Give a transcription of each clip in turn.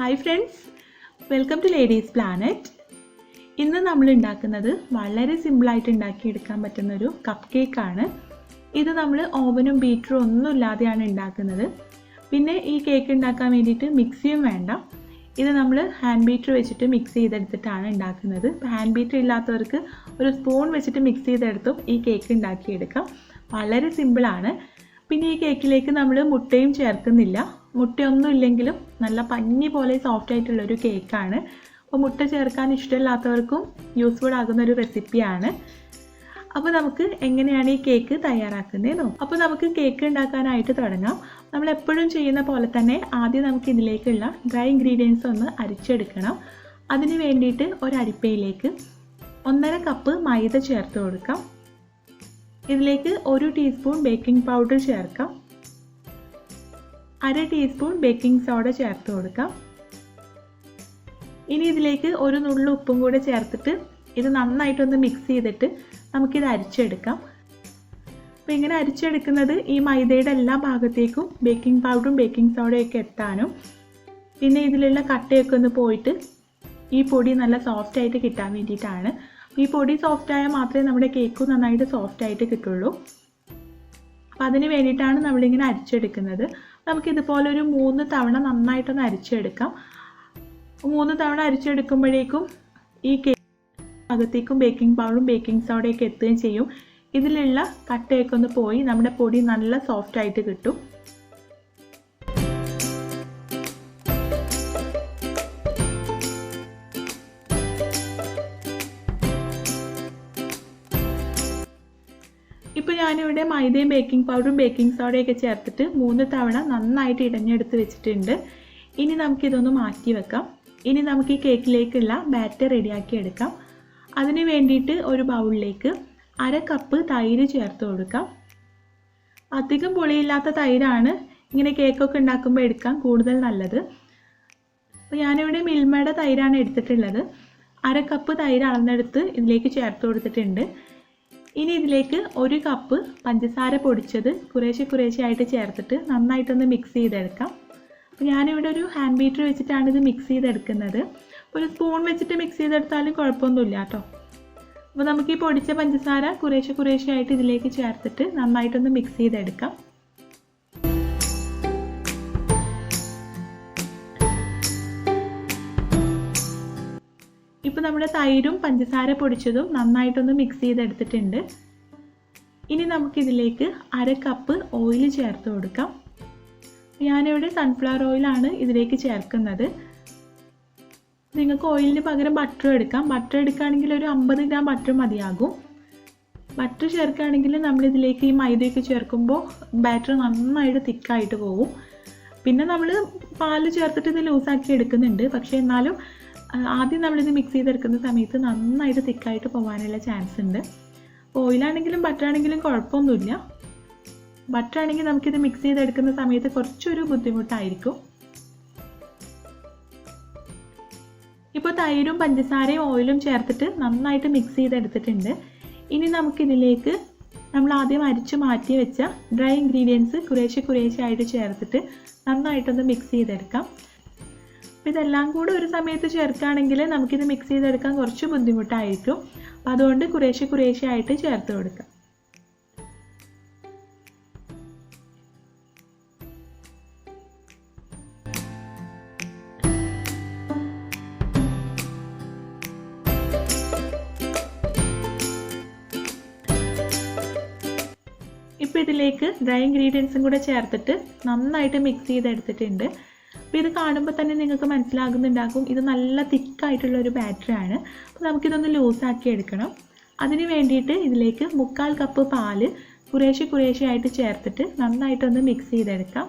Hi friends welcome to ladies planet ഇന്ന് നമ്മൾ ഉണ്ടാക്കുന്നത് വളരെ സിമ്പിളായിട്ട് ഉണ്ടാക്കിയെടുക്കാൻ പറ്റുന്ന ഒരു കപ്പ് കേക്കാണ് ഇത് നമ്മൾ ഓവനും ബീറ്ററും ഒന്നും ഇല്ലാതെയാണ് ഉണ്ടാക്കുന്നത്. പിന്നെ ഈ കേക്ക് ഉണ്ടാക്കാൻ വേണ്ടിയിട്ട് മിക്സിയും വേണ്ട. ഇത് നമ്മൾ ഹാൻഡ് ബീറ്റർ വെച്ചിട്ട് മിക്സ് ചെയ്തെടുത്തിട്ടാണ് ഉണ്ടാക്കുന്നത്. ഹാൻഡ് ബീറ്റർ ഇല്ലാത്തവർക്ക് ഒരു സ്പൂൺ വെച്ചിട്ട് മിക്സ് ചെയ്തെടുത്തും ഈ കേക്ക് ഉണ്ടാക്കിയെടുക്കാം. വളരെ സിമ്പിളാണ് പിന്നെ ഈ കേക്കിലേക്ക് നമ്മൾ മുട്ടയും ചേർക്കുന്നില്ല. മുട്ടയൊന്നും ഇല്ലെങ്കിലും നല്ല പഞ്ഞി പോലെ സോഫ്റ്റ് ആയിട്ടുള്ളൊരു കേക്കാണ് അപ്പോൾ മുട്ട ചേർക്കാൻ ഇഷ്ടമില്ലാത്തവർക്കും യൂസ്ഫുൾ ആകുന്ന ഒരു റെസിപ്പിയാണ് അപ്പോൾ നമുക്ക് എങ്ങനെയാണ് ഈ കേക്ക് തയ്യാറാക്കുന്നത് നോക്കാം. അപ്പോൾ നമുക്ക് കേക്ക് ഉണ്ടാക്കാനായിട്ട് തുടങ്ങാം. നമ്മൾ എപ്പോഴും ചെയ്യുന്ന പോലെ തന്നെ ആദ്യം നമുക്ക് ഇതിലേക്കുള്ള ഡ്രൈ ഇൻഗ്രീഡിയൻസ് ഒന്ന് അരിച്ചെടുക്കണം. അതിന് വേണ്ടിയിട്ട് ഒരു അരിപ്പയിലേക്ക് ഒന്നര കപ്പ് മൈദ ചേർത്ത് കൊടുക്കാം. ഇതിലേക്ക് ഒരു ടീസ്പൂൺ ബേക്കിംഗ് പൗഡർ ചേർക്കാം. അര ടീസ്പൂൺ ബേക്കിംഗ് സോഡ ചേർത്ത് കൊടുക്കാം. ഇനി ഇതിലേക്ക് ഒരു നുള്ളു ഉപ്പും കൂടെ ചേർത്തിട്ട് ഇത് നന്നായിട്ടൊന്ന് മിക്സ് ചെയ്തിട്ട് നമുക്കിത് അരിച്ചെടുക്കാം. അപ്പോൾ ഇങ്ങനെ അരിച്ചെടുക്കുന്നത് ഈ മൈദയുടെ എല്ലാ ഭാഗത്തേക്കും ബേക്കിംഗ് പൗഡറും ബേക്കിംഗ് സോഡയൊക്കെ എത്താനും. പിന്നെ ഇതിലുള്ള കട്ടയൊക്കെ ഒന്ന് പോയിട്ട് ഈ പൊടി നല്ല സോഫ്റ്റ് ആയിട്ട് കിട്ടാൻ വേണ്ടിയിട്ടാണ്. ഈ പൊടി സോഫ്റ്റ് ആയാൽ മാത്രമേ നമ്മുടെ കേക്ക് നന്നായിട്ട് സോഫ്റ്റ് ആയിട്ട് കിട്ടുള്ളൂ. അപ്പോൾ അതിന് വേണ്ടിയിട്ടാണ് നമ്മളിങ്ങനെ അരിച്ചെടുക്കുന്നത്. നമുക്ക് ഇതുപോലെ ഒരു മൂന്ന് തവണ നന്നായിട്ടൊന്ന് അരിച്ചെടുക്കാം. മൂന്ന് തവണ അരിച്ചെടുക്കുമ്പോഴേക്കും ഈ കേക്ക് അകത്തേക്കും ബേക്കിംഗ് പൗഡറും ബേക്കിംഗ് സോഡയൊക്കെ എത്തുകയും ചെയ്യും. ഇതിലുള്ള കട്ടയൊക്കെ ഒന്ന് പോയി നമ്മുടെ പൊടി നല്ല സോഫ്റ്റ് ആയിട്ട് കിട്ടും. ഇപ്പോൾ ഞാനിവിടെ മൈദയും ബേക്കിംഗ് പൗഡറും ബേക്കിംഗ് സോഡയൊക്കെ ചേർത്തിട്ട് മൂന്ന് തവണ നന്നായിട്ട് ഇടഞ്ഞെടുത്ത് വെച്ചിട്ടുണ്ട്. ഇനി നമുക്കിതൊന്ന് മാറ്റി വെക്കാം. ഇനി നമുക്ക് ഈ കേക്കിലേക്കുള്ള ബാറ്റർ റെഡിയാക്കി എടുക്കാം. അതിന് വേണ്ടിയിട്ട് ഒരു ബൗളിലേക്ക് അര കപ്പ് തൈര് ചേർത്ത് കൊടുക്കാം. അധികം പുളിയില്ലാത്ത തൈരാണ്. ഇങ്ങനെ കേക്കൊക്കെ ഉണ്ടാക്കുമ്പോൾ എടുക്കാൻ കൂടുതൽ നല്ലത്. അപ്പോൾ ഞാനിവിടെ മിൽമയുടെ തൈരാണ് എടുത്തിട്ടുള്ളത്. അര കപ്പ് തൈര് അളന്നെടുത്ത് ഇതിലേക്ക് ചേർത്ത് കൊടുത്തിട്ടുണ്ട്. ഇനി ഇതിലേക്ക് ഒരു കപ്പ് പഞ്ചസാര പൊടിച്ചത് കുറേശ്ശെ കുറേശ്ശെ ആയിട്ട് ചേർത്തിട്ട് നന്നായിട്ടൊന്ന് മിക്സ് ചെയ്തെടുക്കാം. അപ്പോൾ ഞാനിവിടെ ഒരു ഹാൻഡ് ബീറ്റർ വെച്ചിട്ടാണ് ഇത് മിക്സ് ചെയ്തെടുക്കുന്നത്. ഒരു സ്പൂൺ വെച്ചിട്ട് മിക്സ് ചെയ്തെടുത്താലും കുഴപ്പമൊന്നുമില്ല കേട്ടോ. അപ്പോൾ നമുക്ക് ഈ പൊടിച്ച പഞ്ചസാര കുറേശ്ശെ കുറേശ്ശെ ആയിട്ട് ഇതിലേക്ക് ചേർത്തിട്ട് നന്നായിട്ടൊന്ന് മിക്സ് ചെയ്തെടുക്കാം. ഇപ്പോൾ നമ്മുടെ തൈരും പഞ്ചസാര പൊടിച്ചതും നന്നായിട്ടൊന്ന് മിക്സ് ചെയ്തെടുത്തിട്ടുണ്ട്. ഇനി നമുക്കിതിലേക്ക് അര കപ്പ് ഓയിൽ ചേർത്ത് കൊടുക്കാം. ഞാനിവിടെ സൺഫ്ലവർ ഓയിലാണ് ഇതിലേക്ക് ചേർക്കുന്നത്. നിങ്ങൾക്ക് ഓയിലിന് പകരം ബട്ടർ എടുക്കാം. ബട്ടർ എടുക്കുകയാണെങ്കിൽ ഒരു അമ്പത് ഗ്രാം ബട്ടർ മതിയാകും. ബട്ടർ ചേർക്കുകയാണെങ്കിൽ നമ്മളിതിലേക്ക് ഈ മൈദയൊക്കെ ചേർക്കുമ്പോൾ ബാറ്റർ നന്നായിട്ട് തിക്കായിട്ട് പോകും പിന്നെ നമ്മൾ പാൽ ചേർത്തിട്ട് ഇത് ലൂസാക്കി എടുക്കുന്നുണ്ട്. പക്ഷേ എന്നാലും ആദ്യം നമ്മളിത് മിക്സ് ചെയ്തെടുക്കുന്ന സമയത്ത് നന്നായിട്ട് തിക്കായിട്ട് പോകാനുള്ള ചാൻസ് ഉണ്ട്. ഓയിലാണെങ്കിലും ബട്ടറാണെങ്കിലും കുഴപ്പമൊന്നുമില്ല. ബട്ടർ ആണെങ്കിൽ നമുക്കിത് മിക്സ് ചെയ്തെടുക്കുന്ന സമയത്ത് കുറച്ചൊരു ബുദ്ധിമുട്ടായിരിക്കും. ഇപ്പോൾ തൈരും പഞ്ചസാരയും ഓയിലും ചേർത്തിട്ട് നന്നായിട്ട് മിക്സ് ചെയ്തെടുത്തിട്ടുണ്ട്. ഇനി നമുക്കിതിലേക്ക് നമ്മൾ ആദ്യം അരിച്ചു മാറ്റി വെച്ച ഡ്രൈ ഇൻഗ്രീഡിയൻസ് കുറേശ്ശെ കുറേശ്ശെ ആയിട്ട് ചേർത്തിട്ട് നന്നായിട്ടൊന്ന് മിക്സ് ചെയ്തെടുക്കാം. അപ്പോൾ ഇതെല്ലാം കൂടെ ഒരു സമയത്ത് ചേർക്കുകയാണെങ്കിൽ നമുക്കിത് മിക്സ് ചെയ്തെടുക്കാൻ കുറച്ച് ബുദ്ധിമുട്ടായിരിക്കും. അപ്പോൾ അതുകൊണ്ട് കുറേശ്ശെ കുറേശ്ശെ ആയിട്ട് ചേർത്ത് കൊടുക്കാം. ഇപ്പോൾ ഇതിലേക്ക് ഡ്രൈ ഇൻഗ്രീഡിയൻസും കൂടെ ചേർത്തിട്ട് നന്നായിട്ട് മിക്സ് ചെയ്തെടുത്തിട്ടുണ്ട്. അപ്പോൾ ഇത് കാണുമ്പോൾ തന്നെ നിങ്ങൾക്ക് മനസ്സിലാകുന്നുണ്ടാകും. ഇത് നല്ല തിക്കായിട്ടുള്ള ഒരു ബാറ്ററി ആണ്. അപ്പോൾ നമുക്കിതൊന്ന് ലൂസാക്കി എടുക്കണം. അതിന് വേണ്ടിയിട്ട് ഇതിലേക്ക് മുക്കാൽ കപ്പ് പാൽ കുറേശ്ശെ കുറേശ്ശെ ആയിട്ട് ചേർത്തിട്ട് നന്നായിട്ടൊന്ന് മിക്സ് ചെയ്തെടുക്കാം.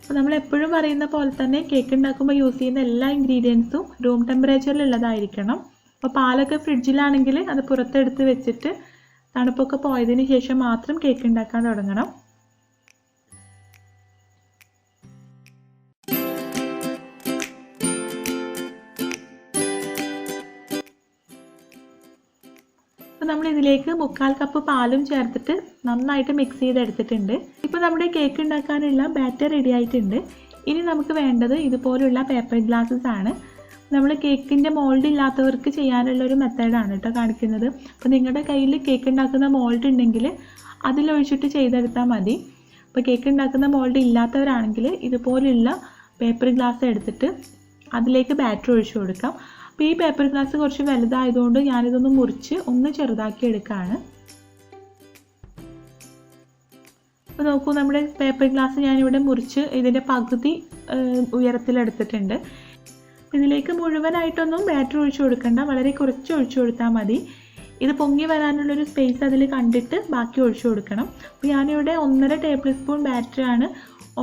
അപ്പോൾ നമ്മൾ എപ്പോഴും പറയുന്ന പോലെ തന്നെ കേക്ക് ഉണ്ടാക്കുമ്പോൾ യൂസ് ചെയ്യുന്ന എല്ലാ ഇൻഗ്രീഡിയൻസും റൂം ടെമ്പറേച്ചറിൽ ഉള്ളതായിരിക്കണം. അപ്പോൾ പാലൊക്കെ ഫ്രിഡ്ജിലാണെങ്കിൽ അത് പുറത്തെടുത്ത് വെച്ചിട്ട് തണുപ്പൊക്കെ പോയതിന് ശേഷം മാത്രം കേക്ക് ഉണ്ടാക്കാൻ തുടങ്ങണം. അപ്പോൾ നമ്മൾ ഇതിലേക്ക് മുക്കാൽ കപ്പ് പാലും ചേർത്തിട്ട് നന്നായിട്ട് മിക്സ് ചെയ്തെടുത്തിട്ടുണ്ട്. ഇപ്പോൾ നമ്മുടെ കേക്ക് ഉണ്ടാക്കാനുള്ള ബാറ്റർ റെഡി ആയിട്ടുണ്ട്. ഇനി നമുക്ക് വേണ്ടത് ഇതുപോലുള്ള പേപ്പർ ഗ്ലാസസ് ആണ്. നമ്മൾ കേക്കിന്റെ മോൾഡ് ഇല്ലാത്തവർക്ക് ചെയ്യാനുള്ള ഒരു മെത്തേഡാണ് കേട്ടോ കാണിക്കുന്നത്. അപ്പോൾ നിങ്ങളുടെ കയ്യിൽ കേക്ക് ഉണ്ടാക്കുന്ന മോൾഡ് ഉണ്ടെങ്കിൽ അതിലൊഴിച്ചിട്ട് ചെയ്തെടുത്താൽ മതി. അപ്പോൾ കേക്ക് ഉണ്ടാക്കുന്ന മോൾഡ് ഇല്ലാത്തവരാണെങ്കിൽ ഇതുപോലുള്ള പേപ്പർ ഗ്ലാസ് എടുത്തിട്ട് അതിലേക്ക് ബാറ്റർ ഒഴിച്ചു കൊടുക്കാം. അപ്പോൾ ഈ പേപ്പർ ഗ്ലാസ് കുറച്ച് വലുതായതുകൊണ്ട് ഞാനിതൊന്ന് മുറിച്ച് ഒന്ന് ചെറുതാക്കി എടുക്കുകയാണ് അപ്പോൾ നോക്കൂ നമ്മുടെ പേപ്പർ ഗ്ലാസ് ഞാനിവിടെ മുറിച്ച് ഇതിന്റെ പകുതി ഉയരത്തിലെടുത്തിട്ടുണ്ട്. ഇതിലേക്ക് മുഴുവനായിട്ടൊന്നും ബാറ്റർ ഒഴിച്ചു കൊടുക്കണ്ട വളരെ കുറച്ച് ഒഴിച്ചു കൊടുത്താൽ മതി. ഇത് പൊങ്ങി വരാനുള്ളൊരു സ്പേസ് അതിൽ കണ്ടിട്ട് ബാക്കി ഒഴിച്ചു കൊടുക്കണം. അപ്പോൾ ഞാനിവിടെ ഒന്നര ടേബിൾ സ്പൂൺ ബാറ്ററാണ്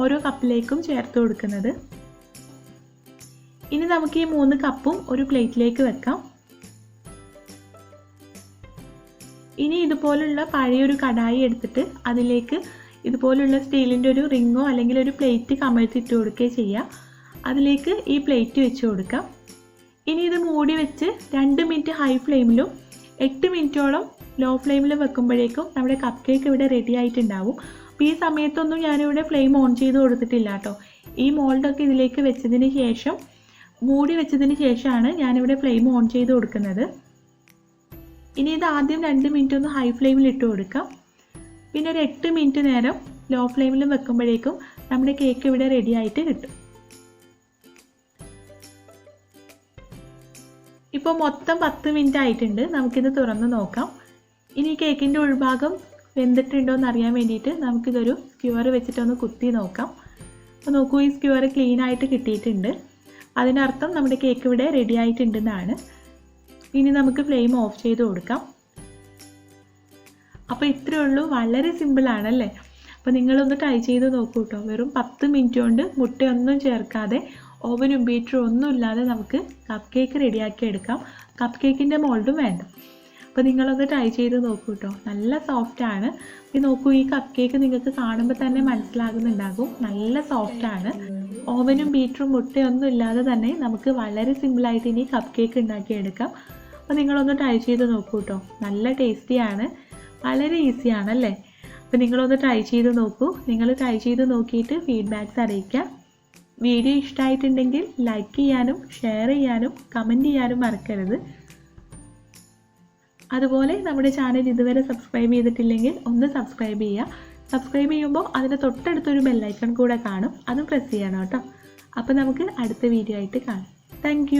ഓരോ കപ്പിലേക്കും ചേർത്ത് കൊടുക്കുന്നത്. ഇനി നമുക്ക് ഈ മൂന്ന് കപ്പും ഒരു പ്ലേറ്റിലേക്ക് വെക്കാം. ഇനി ഇതുപോലുള്ള പഴയൊരു കടായി എടുത്തിട്ട് അതിലേക്ക് ഇതുപോലുള്ള സ്റ്റീലിന്റെ ഒരു റിങ്ങോ അല്ലെങ്കിൽ ഒരു പ്ലേറ്റ് കമഴ്ത്തിട്ട് കൊടുക്കുകയോ ചെയ്യാം. അതിലേക്ക് ഈ പ്ലേറ്റ് വെച്ച് കൊടുക്കാം. ഇനി ഇത് മൂടി വെച്ച് രണ്ട് മിനിറ്റ് ഹൈ ഫ്ലെയിമിലും എട്ട് മിനിറ്റോളം ലോ ഫ്ലെയിമിൽ വെക്കുമ്പോഴേക്കും നമ്മുടെ കപ്പ് കേക്ക് ഇവിടെ റെഡി ആയിട്ടുണ്ടാവും. അപ്പോൾ ഈ സമയത്തൊന്നും ഞാനിവിടെ ഫ്ലെയിം ഓൺ ചെയ്ത് കൊടുത്തിട്ടില്ല കേട്ടോ. ഈ മോൾഡൊക്കെ ഇതിലേക്ക് വെച്ചതിന് ശേഷം മൂടി വെച്ചതിന് ശേഷമാണ് ഞാനിവിടെ ഫ്ലെയിം ഓൺ ചെയ്ത് കൊടുക്കുന്നത്. ഇനി ഇത് ആദ്യം രണ്ട് മിനിറ്റ് ഒന്ന് ഹൈ ഫ്ലെയിമിൽ ഇട്ട് കൊടുക്കാം. പിന്നെ ഒരു എട്ട് മിനിറ്റ് നേരം ലോ ഫ്ലെയിമിൽ വെക്കുമ്പോഴേക്കും നമ്മുടെ കേക്ക് ഇവിടെ റെഡി ആയിട്ട് കിട്ടും. ഇപ്പോൾ മൊത്തം പത്ത് മിനിറ്റ് ആയിട്ടുണ്ട്. നമുക്കിത് തുറന്ന് നോക്കാം. ഇനി കേക്കിന്റെ ഉൾഭാഗം വെന്തിട്ടുണ്ടോ എന്ന് അറിയാൻ വേണ്ടിയിട്ട് നമുക്കിതൊരു സ്ക്യൂർ വെച്ചിട്ടൊന്ന് കുത്തി നോക്കാം. അപ്പോൾ നോക്കൂ ഈ സ്ക്യൂർ ക്ലീൻ ആയിട്ട് കിട്ടിയിട്ടുണ്ട്. അതിനർത്ഥം നമ്മുടെ കേക്ക് ഇവിടെ റെഡി ആയിട്ടുണ്ടെന്നാണ്. ഇനി നമുക്ക് ഫ്ലെയിം ഓഫ് ചെയ്ത് കൊടുക്കാം. അപ്പോൾ ഇത്രയേ ഉള്ളൂ. വളരെ സിമ്പിളാണല്ലേ അപ്പോൾ നിങ്ങളൊന്ന് ട്രൈ ചെയ്ത് നോക്കൂ കേട്ടോ വെറും പത്ത് മിനിറ്റ് കൊണ്ട് മുട്ടയൊന്നും ചേർക്കാതെ ഓവനും ബീറ്ററും ഒന്നും ഇല്ലാതെ നമുക്ക് കപ്പ് കേക്ക് റെഡിയാക്കി എടുക്കാം. കപ്പ് കേക്കിന്റെ മോൾഡും വേണ്ട. അപ്പോൾ നിങ്ങളൊന്ന് ട്രൈ ചെയ്ത് നോക്കൂ കേട്ടോ നല്ല സോഫ്റ്റാണ് ഈ നോക്കൂ ഈ കപ്പ് കേക്ക് നിങ്ങൾക്ക് കാണുമ്പോൾ തന്നെ മനസ്സിലാകുന്നുണ്ടാകും. നല്ല സോഫ്റ്റാണ് ഓവനും ബീറ്ററും മുട്ടയൊന്നും ഇല്ലാതെ തന്നെ നമുക്ക് വളരെ സിമ്പിളായിട്ട് ഇനി കപ്പ് കേക്ക് ഉണ്ടാക്കിയെടുക്കാം. അപ്പോൾ നിങ്ങളൊന്ന് ട്രൈ ചെയ്ത് നോക്കൂ കേട്ടോ നല്ല ടേസ്റ്റിയാണ് വളരെ ഈസിയാണല്ലേ അപ്പോൾ നിങ്ങളൊന്ന് ട്രൈ ചെയ്ത് നോക്കൂ. നിങ്ങൾ ട്രൈ ചെയ്ത് നോക്കിയിട്ട് ഫീഡ്ബാക്ക്സ് അറിയിക്കാം. വീഡിയോ ഇഷ്ടമായിട്ടുണ്ടെങ്കിൽ ലൈക്ക് ചെയ്യാനും ഷെയർ ചെയ്യാനും കമന്റ് ചെയ്യാനും മറക്കരുത്. അതുപോലെ നമ്മുടെ ചാനൽ ഇതുവരെ സബ്സ്ക്രൈബ് ചെയ്തിട്ടില്ലെങ്കിൽ ഒന്ന് സബ്സ്ക്രൈബ് ചെയ്യുക. സബ്സ്ക്രൈബ് ചെയ്യുമ്പോൾ അതിന്റെ തൊട്ടടുത്തൊരു ബെല്ലൈക്കൺ കൂടെ കാണും. അതും പ്രസ് ചെയ്യണം കേട്ടോ. അപ്പോൾ നമുക്ക് അടുത്ത വീഡിയോ ആയിട്ട് കാണാം. താങ്ക്